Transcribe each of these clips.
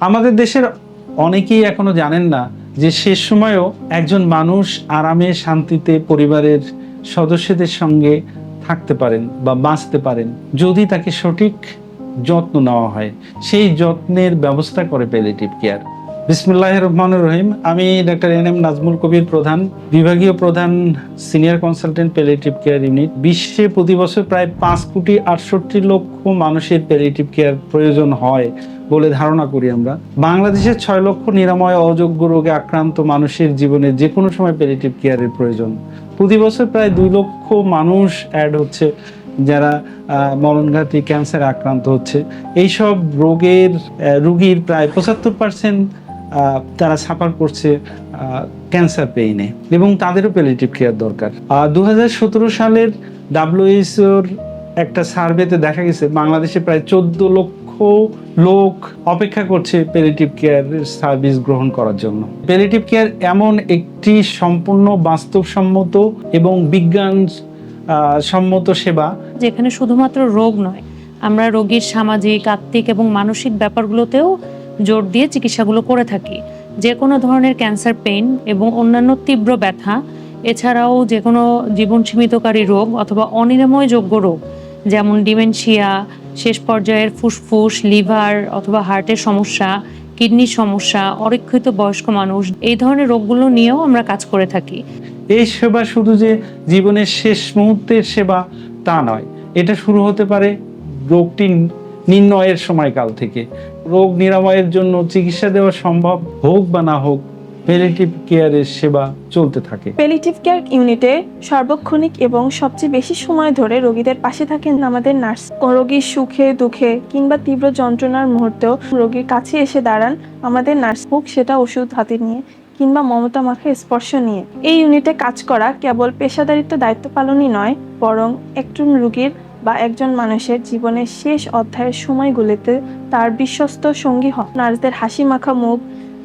আমাদের দেশের অনেকেই এখনও জানেন না যে শেষ সময়ও একজন মানুষ আরামে, শান্তিতে পরিবারের সদস্যদের সঙ্গে থাকতে পারেন বা বাঁচতে পারেন যদি তাকে সঠিক যত্ন নেওয়া হয়। সেই যত্নের ব্যবস্থা করে প্যালিটিভ কেয়ার বিসমুল্লাহ রহমান রহিম। আমি doctor N M Nazmul Kabir প্রধান, বিভাগীয় প্রধান senior consultant palliative care unit বিশ্বে প্রতি বছর প্রায় পাঁচ কোটি আটষট্টি লক্ষ মানুষের প্যালিটিভ কেয়ার প্রয়োজন হয় বলে ধারণা করি আমরা। বাংলাদেশের ছয় লক্ষ নিরাময় অযোগ্য রোগে আক্রান্ত মানুষের জীবনে যে কোনো সময় প্যালিটিভ কেয়ারের প্রয়োজন। প্রতি বছর প্রায় দুই লক্ষ মানুষ অ্যাড হচ্ছে যারা মরণঘাতী ক্যান্সারে আক্রান্ত হচ্ছে। এইসব রোগের রুগীর প্রায় পঁচাত্তর পার্সেন্ট তারা সাফার করছে ক্যান্সার পেইনে এবং তাদেরও প্যালিটিভ কেয়ার দরকার। দু হাজার সতেরো সালের ডাব্লিউএইচওর একটা সার্ভেতে দেখা গেছে, বাংলাদেশে প্রায় চোদ্দ লক্ষ লোক অপেক্ষা করছে প্যালিটিভ কেয়ার সার্ভিস গ্রহণ করার জন্য। প্যালিটিভ কেয়ার এমন একটি সম্পূর্ণ বাস্তবসম্মত এবং বিজ্ঞান সম্মত সেবা। যেখানে শুধুমাত্র রোগ নয়, আমরা রোগীর সামাজিক, আত্মিক এবং মানসিক ব্যাপারগুলোতেও জোর দিয়ে চিকিৎসাগুলো করে থাকি। যে কোনো ধরনের ক্যান্সার, পেইন এবং অন্যান্য তীব্র ব্যথা, এছাড়াও যে কোনো জীবন সীমিতকারী রোগ অথবা অনিরাময়যোগ্য রোগ, যেমন ডিমেনশিয়া, শেষ পর্যায়ের ফুসফুস, লিভার অথবা হার্টের সমস্যা, কিডনির সমস্যা, অরক্ষিত বয়স্ক মানুষ, এই ধরনের রোগগুলো নিয়েও আমরা কাজ করে থাকি। এই সেবা শুধু যে জীবনের শেষ মুহূর্তের সেবা তা নয়, এটা শুরু হতে পারে রোগটি নির্ণয়ের সময়কাল থেকে। রোগ নিরাময়ের জন্য চিকিৎসা দেওয়া সম্ভব হোক বা না হোক প্যালিটিভ কেয়ারের সেবা চলতে থাকে। পেলিটিভ কেয়ার ইউনিটে সার্বক্ষণিক এবং সবচেয়ে বেশি সময় ধরে রোগীদের পাশে থাকেন আমাদের নার্স। রোগীর সুখে, দুঃখে কিংবা তীব্র যন্ত্রণার মুহূর্তেও রোগীর কাছে এসে দাঁড়ান আমাদের নার্স। হোক সেটা ওষুধ হাতে নিয়ে কিংবা মমতা মাখা স্পর্শ নিয়ে। এই ইউনিটে কাজ করা কেবল পেশাদারিত্ব দায়িত্ব পালনই নয়, বরং একজন রোগীর বা একজন মানুষের জীবনের শেষ অধ্যায়ের সময়গুলিতে তার বিশ্বস্ত সঙ্গী হন। নার্সদের হাসি মাখা মুখ,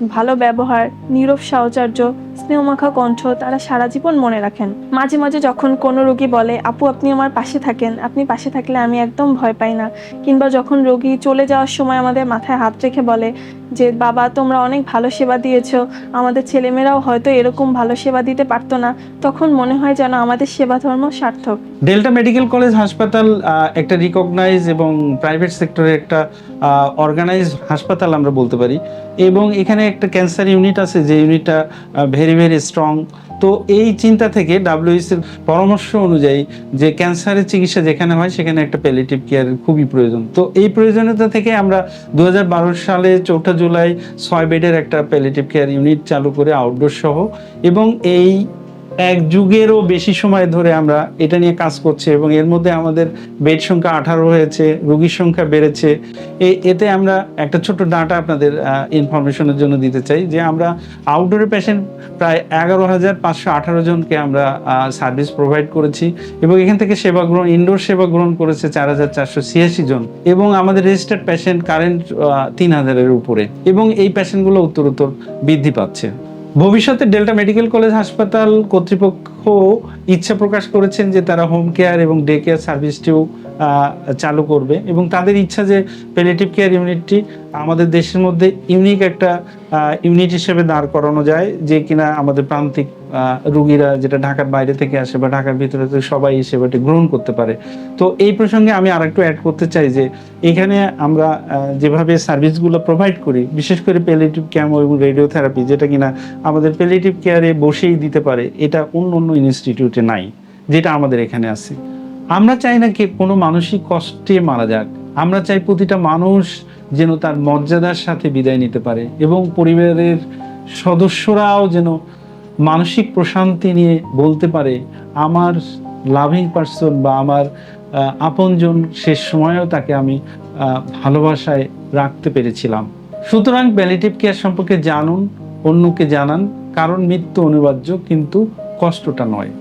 ভালো ব্যবহার, নীরব সাহচর্য স্নেহমাখা কণ্ঠ তারা সারা জীবন মনে রাখেন। মাঝে মাঝে যখন কোনো রোগী বলে, আপু, আপনি আমার পাশে থাকেন, আপনি পাশে থাকলে আমি একদম ভয় পাই না। কিংবা যখন রোগী চলে যাওয়ার সময় আমাদের মাথায় হাত রেখে বলে যে, বাবা, তোমরা অনেক ভালো সেবা দিয়েছ, আমাদের ছেলেমেয়েরাও হয়তো এরকম ভালো সেবা দিতে পারতো না। তখন মনে হয় যেন আমাদের সেবা ধর্ম সার্থক। ডেল্টা মেডিকেল কলেজ হাসপাতাল একটা রিকগনাইজ এবং প্রাইভেট সেক্টরের একটা অর্গানাইজ হাসপাতাল আমরা বলতে পারি। এবং এখানে একটা ক্যান্সার ইউনিট আছে, যে ইউনিটটা ভেরি ভেরি স্ট্রং তো এই চিন্তা থেকে ডাব্লিউএসির পরামর্শ অনুযায়ী যে ক্যান্সারের চিকিৎসা যেখানে হয়, সেখানে একটা প্যালিটিভ কেয়ার খুবই প্রয়োজন। তো এই প্রয়োজনীয়তা থেকে আমরা দু হাজার বারো সালে চৌঠা জুলাই ছয় বেডের একটা প্যালিটিভ কেয়ার ইউনিট চালু করে আউটডোর সহ এবং এই এক যুগেরও বেশি সময় ধরে আমরা এটা নিয়ে কাজ করছি এবং এর মধ্যে আমাদের বেড সংখ্যা আঠারো হয়েছে, রোগীর সংখ্যা বেড়েছে। এতে আমরা একটা ছোট ডাটা আপনাদের ইনফরমেশনের জন্য দিতে চাই যে আমরা আউটডোরে পেশেন্ট প্রায় এগারো হাজার পাঁচশো আঠারো জনকে আমরা সার্ভিস প্রোভাইড করেছি এবং এখান থেকে সেবা গ্রহণ ইনডোর সেবা গ্রহণ করেছে চার হাজার চারশো ছিয়াশি জন এবং আমাদের রেজিস্টার্ড পেশেন্ট কারেন্ট তিন হাজারের উপরে এবং এই পেশেন্টগুলো উত্তরোত্তর বৃদ্ধি পাচ্ছে। ভবিষ্যতে ডেল্টা মেডিকেল কলেজ হাসপাতাল কর্তৃপক্ষ ইচ্ছা প্রকাশ করেছেন যে তারা হোম কেয়ার এবং ডে কেয়ার সার্ভিসটিও চালু করবে এবং তাদের ইচ্ছা যে প্যালিটিভ কেয়ার ইউনিটটি আমাদের দেশের মধ্যে ইউনিক একটা ইউনিট হিসেবে দাঁড় করানো যায়, যে কিনা আমাদের প্রান্তিক রুগীরা যেটা ঢাকার বাইরে থেকে আসে বা ঢাকার ভিতরে থেকে সবাই এই সেবাটি গ্রহণ করতে পারে। তো এই প্রসঙ্গে আমি আরেকটু অ্যাড করতে চাই যে এখানে আমরা যেভাবে সার্ভিসগুলো প্রোভাইড করি, বিশেষ করে প্যালিটিভ ক্যামো এবং রেডিওথেরাপি যেটা কিনা আমাদের প্যালিটিভ কেয়ারে বসেই দিতে পারে, এটা অন্য অন্য ইনস্টিটিউটে নাই, যেটা আমাদের এখানে আছে। আমরা চাই না কি কোনো মানসিক কষ্টে মারা যাক। আমরা চাই প্রতিটা মানুষ যেন তার মর্যাদার সাথে বিদায় নিতে পারে এবং পরিবারের সদস্যরাও যেন মানসিক প্রশান্তি নিয়ে বলতে পারে, আমার লাভিং পার্সন বা আমার আপনজন শেষ সময়েও তাকে আমি ভালোবাসায় রাখতে পেরেছিলাম। সুতরাং প্যালিটিভ কেয়ার সম্পর্কে জানুন, অন্যকে জানান, কারণ মৃত্যু অনিবার্য কিন্তু কষ্টটা নয়।